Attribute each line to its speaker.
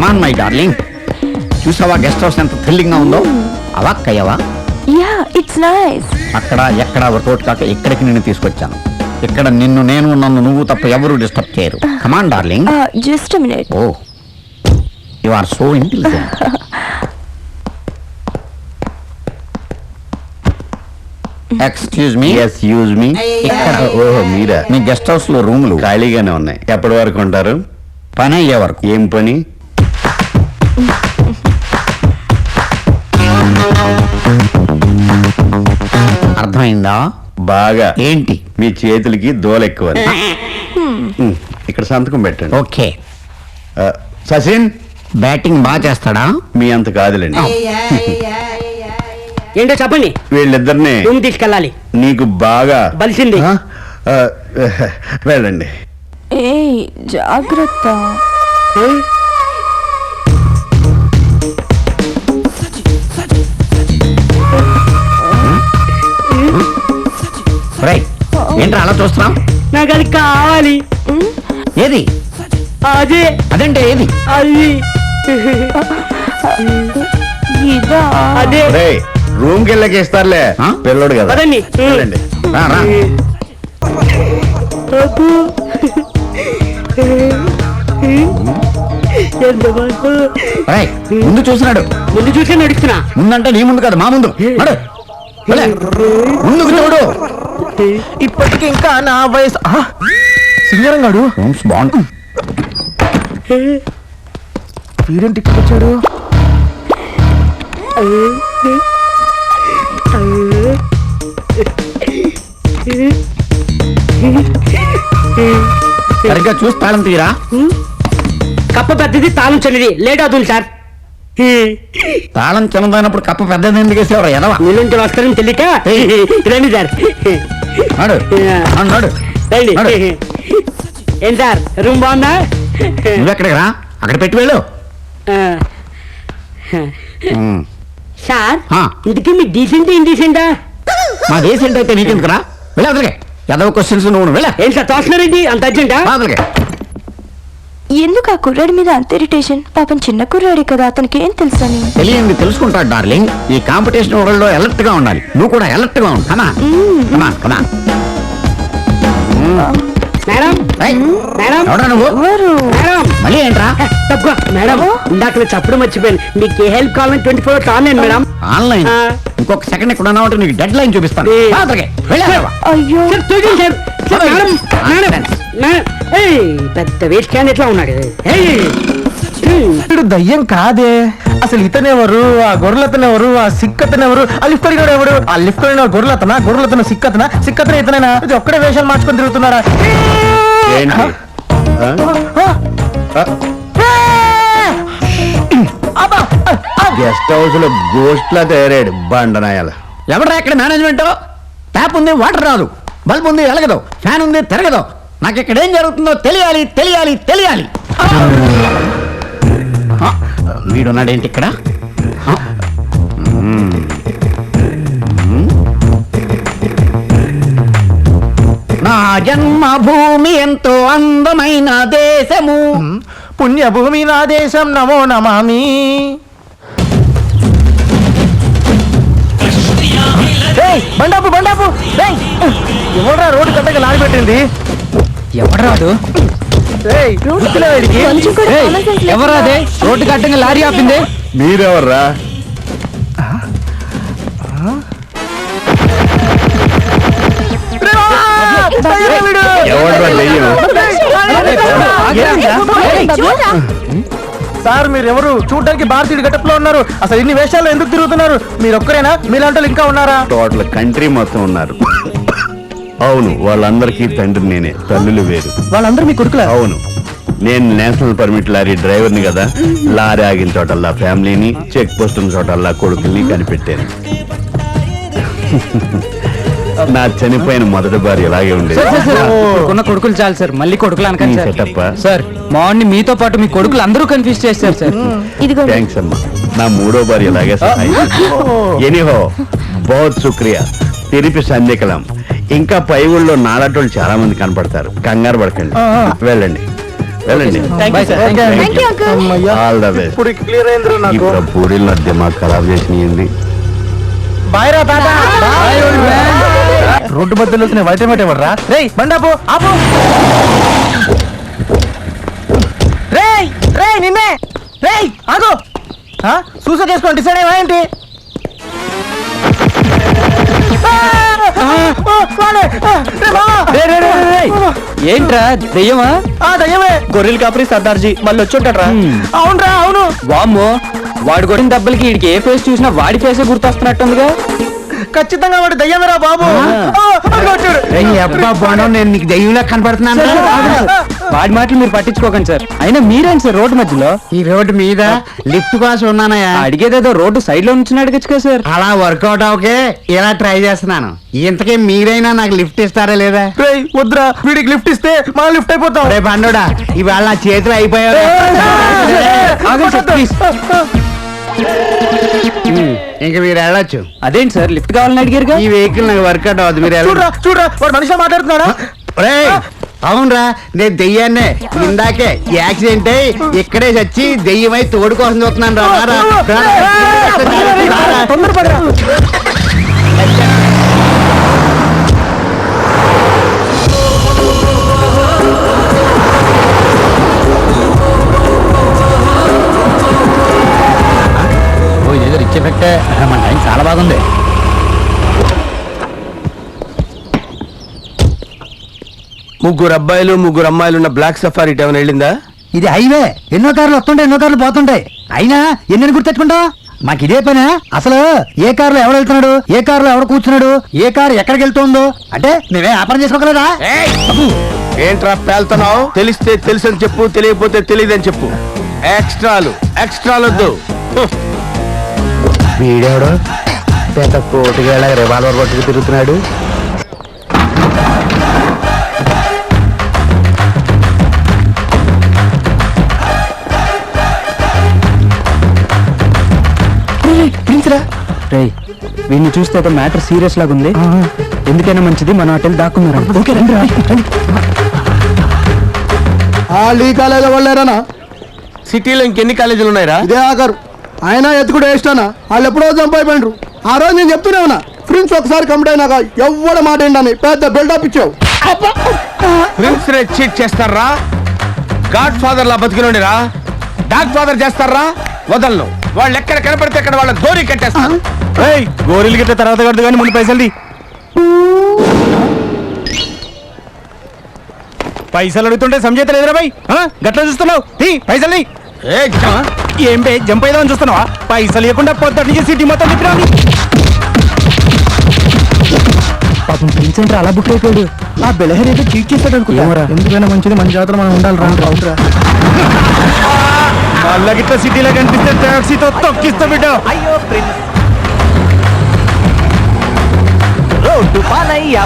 Speaker 1: Come on my darling చూసావా guest house ఎంత థ్రిల్లింగ్గా ఉందో? అవాక్కయ్యవా
Speaker 2: యా ఇట్స్ నైస్
Speaker 1: అక్కడ ఎక్కడ వర్కౌట్ కాక ఇక్కడికి నిన్ను తీసుకొచ్చాను. ఇక్కడ నిన్ను నేను నన్ను నువ్వు తప్ప ఎవరు డిస్టర్బ్ చేయరు. Come on darling
Speaker 2: just minute
Speaker 1: oh you are so intelligent excuse me
Speaker 3: yes use me
Speaker 1: ఇక్కడ
Speaker 3: ఓహో మీరా?
Speaker 1: మీ గెస్ట్ హౌస్లో రూములు
Speaker 3: ఖాళీగానే ఉన్నాయి. ఎప్పటి వరకు ఉంటారు?
Speaker 1: పని అయ్యే వరకు.
Speaker 3: ఏం పని?
Speaker 1: అర్థమైందా?
Speaker 3: బాగా.
Speaker 1: ఏంటి?
Speaker 3: మీ చేతులకి దోల ఎక్కువ. ఉమ్, ఇక్కడ సంతకం పెట్టండి.
Speaker 1: ఓకే.
Speaker 3: సచిన్?
Speaker 1: బ్యాటింగ్ బాగా చేస్తాడా?
Speaker 3: మీ అంత కాదులేండి.
Speaker 4: ఏంటో చెప్పండి.
Speaker 3: వీళ్ళిద్దరిని
Speaker 4: రూమ్ తీసుకెళ్ళాలి.
Speaker 3: నీకు బాగా
Speaker 4: బలిసింది.
Speaker 3: వెళ్ళండి.
Speaker 2: ఏ జాగ్రత్త.
Speaker 1: ఏంట్రా అలా చూస్తున్నాం
Speaker 4: నాకు అది కావాలి
Speaker 1: ఏది?
Speaker 4: అదే.
Speaker 1: అదంటే ఏది?
Speaker 4: అది.
Speaker 2: ఇదా.
Speaker 4: అదే.
Speaker 3: రూమ్కి వెళ్ళకి ఇస్తారులే
Speaker 1: ఆ?
Speaker 3: పిల్లడు కదా.
Speaker 1: రైట్ ముందు చూసినాడు.
Speaker 4: ముందు చూసే నడుస్తున్నా.
Speaker 1: ముందంటే నీ ముందు కాదు మా ముందు. ముందుకు చూడు
Speaker 5: ఇప్పటికి ఇంకా నా వయసు! సింగరం గాడు. వీడేంటి వచ్చాడు?
Speaker 1: సరిగ్గా చూసి తాళం తీరా?
Speaker 4: కప్ప పెద్దది తాళం చిన్నది. లేట్ అవుతుంది సార్.
Speaker 1: తాళం చిన్నదైనప్పుడు కప్ప పెద్దది ఎందుకు వేసేవారు? ఎదవా?
Speaker 4: నీళ్ళుంచి వస్తారని తెలియక రండి సార్.
Speaker 1: నడు. నడు, నడు.
Speaker 4: రండి
Speaker 1: నడు.
Speaker 4: ఏం సార్? రూమ్ బాగుందా?
Speaker 1: నువ్వెక్కడికి రా? అక్కడ పెట్టి వెళ్ళు.
Speaker 4: ఆ.
Speaker 1: ఉమ్.
Speaker 4: సార్
Speaker 1: ఆ.
Speaker 4: ఇంతకీ మీ డీసెంట్ ఏం డీసెంటా
Speaker 1: మా దేశం అయితే నీకెందుకురా? వెళ్ళి అదలకే ఎదవ క్వశ్చన్స్ నువ్వు వెళ్ళా.
Speaker 4: ఏం సార్ తోస్తున్నారండి అంత అర్జెంటా
Speaker 1: అదలకే
Speaker 2: ఎందుకు ఆ కుర్రాడి మీద అంత ఇరిటేషన్ పాపం చిన్న కుర్రాడే కదా అతనికి ఏం తెలుసని?
Speaker 1: తెలియంది తెలుసుకుంటాడు డార్లింగ్ ఈ కాంపిటీషన్ వరల్డ్లో అలర్ట్గా ఉండాలి. నువ్వు కూడా అలర్ట్గా ఉండు. Come on come on come on
Speaker 4: madam madam.
Speaker 1: ఎవడా నువ్వు?
Speaker 2: ఎవరు?
Speaker 4: మేడం.
Speaker 1: మళ్ళీ ఏంట్రా?
Speaker 4: తక్కువ మేడం ఇందాక చప్పుడు మర్చిపోయాను. మీకు ఏ హెల్ప్ కావాలని twenty four hours online madam.
Speaker 1: Online. ఇంకొక సెకండ్ ఇక్కడ ఉన్నావు అంటే నీకు డెడ్ లైన్ చూపిస్తాను.
Speaker 4: ఏ.
Speaker 1: అదలకే వెళ్ళి అదలవా.
Speaker 2: అయ్యో.
Speaker 4: సార్ చూడండి సార్ సార్
Speaker 1: అరే.
Speaker 4: మేడం. మేడం. మేడం. ఏయ్ పెద్ద వేస్ట్ క్యాన్ ఎట్లా ఉన్నాడు? ఏయ్.
Speaker 5: దయ్యం కాదే. అసలు ఇతనెవరు? ఆ గొర్రెలతనెవరు? ఆ సిక్కతనెవరు? ఆ లిఫ్ట్ అడిగాడు ఎవడు? ఆ లిఫ్ట్ అడిగిన గొర్రెలతన? గొర్రెలతన సిక్కతన? సిక్కతన ఇతనేనా? ఇది ఒక్కడే వేషాలు మార్చుకొని తిరుగుతున్నారా
Speaker 3: గెస్ట్ హౌస్లో గోస్ట్ లా తయారాడు బండనాయాల.
Speaker 1: ఎవడరా ఇక్కడ మేనేజ్మెంట్ ట్యాప్ ఉంది వాటర్ రాదు. బల్బ్ ఉంది ఎలగదు ఫ్యాన్ ఉంది తిరగదు. నాకు ఇక్కడ ఏం జరుగుతుందో తెలియాలి తెలియాలి తెలియాలి. వీడున్నాడేంటి ఇక్కడ. నా జన్మభూమి ఎంతో అందమైన దేశము.
Speaker 5: పుణ్యభూమి నా దేశం నమో నమామి. ఏయ్, బండాపు బండాపు ఏయ్, ఎవడ్రా రోడ్డు కట్టగా లారీ పెట్టింది
Speaker 6: ఎవడరాదు
Speaker 5: ఏయ్, గుర్తులే వీడికి.
Speaker 2: కొంచెం కూడా
Speaker 6: ఏయ్,
Speaker 2: common sense లేకుండా-
Speaker 6: ఎవరాదే రోడ్డు కట్టంగా లారీ ఆపింది
Speaker 3: మీరెవర్రా
Speaker 5: దయ్యం.
Speaker 3: ఎవడ్రా
Speaker 2: చూడరా?
Speaker 5: సార్ మీరు ఎవరు చూడడానికి భారతీయుడు గెటప్లో ఉన్నారు. అసలు ఇన్ని వేషాలు ఎందుకు తిరుగుతున్నారు? మీరు ఒక్కరేనా మీలాంటి ఇంకా ఉన్నారా?
Speaker 3: టోటల్ కంట్రీ మొత్తం ఉన్నారు. అవును వాళ్ళందరికీ తండ్రి నేనే తల్లులు వేరు.
Speaker 5: వాళ్ళందరూ మీ కొడుకులా?
Speaker 3: అవును. నేను నేషనల్ పర్మిట్ లారీ డ్రైవర్ని కదా. లారీ ఆగిన చోటల్లా ఫ్యామిలీని చెక్ పోస్ట్ ఉన్న చోటల్లా కొడుకుల్ని కనిపెట్టాను. నా చనిపోయిన మొదటి భార్య ఇలాగే ఉండేది.
Speaker 6: ఇప్పుడున్న కొడుకులు చాలు సార్ మళ్ళీ కొడుకులు అనకండి సార్
Speaker 3: సెటప్పా?
Speaker 6: సార్ మార్నింగ్ మీతో పాటు మీ కొడుకులు అందరూ కన్ఫ్యూజ్ చేస్తారు సార్.
Speaker 2: ఇదిగో.
Speaker 3: థ్యాంక్స్ అమ్మా. నా మూడో భార్య ఇలాగే సహాయం ఎనీహో బహుత్ శుక్రియా తిరిపి సంధికలం ఇంకా పై ఊళ్ళో నాలాటోళ్ళు చాలా మంది కనపడతారు. కంగారు పడకండి. వెళ్ళండి.
Speaker 4: వెళ్ళండి.
Speaker 6: Bye, sir. Thank you.
Speaker 2: Thank you uncle
Speaker 7: అమ్మయ్యా.
Speaker 4: ఆల్ ద బెస్ట్
Speaker 7: ఇప్పుడు క్లియర్ అయిందిరా నాకు.
Speaker 4: ఇప్పుడు పూరీల దిమాగ్ ఖరాబ్ చేసినాయింది
Speaker 7: బాయ్ రా తాత రోడ్డు మధ్యలో వచ్చిన వైట్ ఏమిటి ఎవడరా రేయ్ బండాపు ఆపు రేయ్ రేయ్ నిన్నే. రేయ్ ఆగు? సూసైడ్ చేసుకోండి డిసైడ్ అయ్యా ఏంటి! రే!
Speaker 6: రే, రే, రే, రే, రే. ఏంట్రా దెయ్యమా?
Speaker 7: ఆ, దయ్యమే. గొర్రెలు కాపరి సర్దార్జీ మళ్ళీ వచ్చి ఉంటాడ్రా అవునరా అవును.
Speaker 6: వామ్మో వాడు కొట్టిన దెబ్బలకి వీడికి ఏ ఫేస్ చూసినా వాడి ఫేసే గుర్తొస్తున్నట్టుందిగా.
Speaker 7: ఖచ్చితంగా వాడు దయ్యమేరా బాబు
Speaker 3: అబ్బా బాను నేను నీకు దెయ్యంలా కనపడుతున్నాను
Speaker 6: వాడి మాటలు మీరు పట్టించుకోకండి సార్ అయినా మీరేంటి సార్ రోడ్డు మధ్యలో
Speaker 3: ఈ రోడ్డు మీద లిఫ్ట్ కోసం ఉన్నానయ్యా
Speaker 6: అడిగేదేదో రోడ్డు సైడ్లో నుంచి అడగచ్చు కదా సార్
Speaker 3: అలా వర్కౌట్ అవకే ఇలా ట్రై చేస్తున్నాను ఇంతకీ మీరైనా నాకు లిఫ్ట్ ఇస్తారా లేదా
Speaker 7: రేయ్ వద్దురా వీడికి లిఫ్ట్ ఇస్తే మనం లిఫ్ట్ అయిపోతాం
Speaker 3: రే బండోడా ఇవాళ నా చేతులు అయిపోయావు
Speaker 6: ప్లీజ్.
Speaker 3: ఇంక మీరు వెళ్ళొచ్చు
Speaker 6: అదేంటి సార్ లిఫ్ట్ కావాలని అడిగారుగా
Speaker 3: ఈ వెహికల్ నాకు వర్కౌట్ అవుతుంది మీరు
Speaker 7: చూడరా
Speaker 3: వెళ్ళండి
Speaker 7: చూడరా వాడు మనిషిగా మాట్లాడుతున్నాడా
Speaker 3: ఒరేయ్, అవునరా నేను దెయ్యాన్నే ఇందాకే యాక్సిడెంట్ అయ్యి ఇక్కడే చచ్చి దెయ్యమై తోడు కోసం చూస్తున్నాను రా.
Speaker 7: తొందరపడరా
Speaker 3: ఇదేదో రిచ్ ఎఫెక్ట్ మన టైం చాలా బాగుంది.
Speaker 8: ముగ్గురు అబ్బాయిలు ముగ్గురు అమ్మాయిలు ఉన్న బ్లాక్ సఫారీ ఏమైనా వెళ్ళిందా?
Speaker 3: ఇది హైవే ఎన్నో కార్లు వస్తుంటాయి ఎన్నో కార్లు పోతుంటాయి. అయినా ఎన్ని గుర్తెట్టుకుంటాం మాకు ఇదే పనే. అసలు ఏ కారులో ఎవడు వెళ్తున్నాడు? ఏ కారులో ఎవడు కూర్చున్నాడు? ఏ కారు ఎక్కడికి వెళ్తుందో? అంటే మేమే వ్యాపారం చేసుకోగలరా
Speaker 8: ఏంట్రా పేల్తున్నావు? తెలిస్తే తెలుసని చెప్పు తెలియకపోతే తెలియదని చెప్పు. ఎక్స్ట్రాలు ఎక్స్ట్రాలు వద్దు. హ్మ్.
Speaker 3: వీడెవడు? పెద్ద కోటిగా రివాల్వర్ పట్టుకు తిరుగుతున్నాడు.
Speaker 6: రే వీడిని చూస్తే అయితే మ్యాటర్ సీరియస్ లాగా ఉంది ఎందుకైనా మంచిది మనం అటెల్ దాక్కున్నారు. ఓకే రండి
Speaker 5: వాళ్ళారనా
Speaker 8: సిటీలో ఇంకెన్ని కాలేజీలు ఉన్నాయిరా?
Speaker 5: ఇదే ఆఖరు. ఆయన ఎత్తుకుడు వేస్తానా వాళ్ళు ఎప్పుడో చంపైపోయినరు. ఆ రోజు నేను చెప్తూనే ఉన్నా ఫ్రెండ్స్ ఒకసారి కంప్లీట్ అయినాక ఎవ్వడ మాట ఏంటని పెద్ద బిల్డప్ ఇచ్చావు.
Speaker 8: రే చీట్ చేస్తారా గాడ్ ఫాదర్ లా బతికినోడిరా? డాగ్ ఫాదర్ చేస్తారా? వదలను. వాళ్ళు ఎక్కడ కనపడితే అక్కడ వాళ్ళ గోరి కట్టేస్తారు
Speaker 7: గోరీలు గిట్ట తర్వాత కడదు కానీ ముందు పైసలు పైసలు అడుగుతుంటే సంజయత లేదురా బై గట్ల చూస్తున్నావు? పైసలు.
Speaker 8: ఏ.
Speaker 7: ఏం బే జంప్ అయిదామని చూస్తున్నావా? పైసలు ఇవ్వకుండా పొద్దుట నుంచి సిటీ మొత్తం తిప్పినా
Speaker 6: పాపం ప్రిన్స్ ఏంట్రా అలా బుక్ అయిపోయాడు.
Speaker 7: ఆ బెలహరి అయితే చీట్ చేస్తాడు అనుకుంటా. ఎందుకైనా మంచిది మన జాతర మనం ఉండాలి రా మళ్ళా గిట్ల సిటీలో కనిపిస్తే టాక్సీతో తొక్కిస్తా బిడ్డ. అయ్యో ప్రిన్స్. రోడ్డు పాలయ్య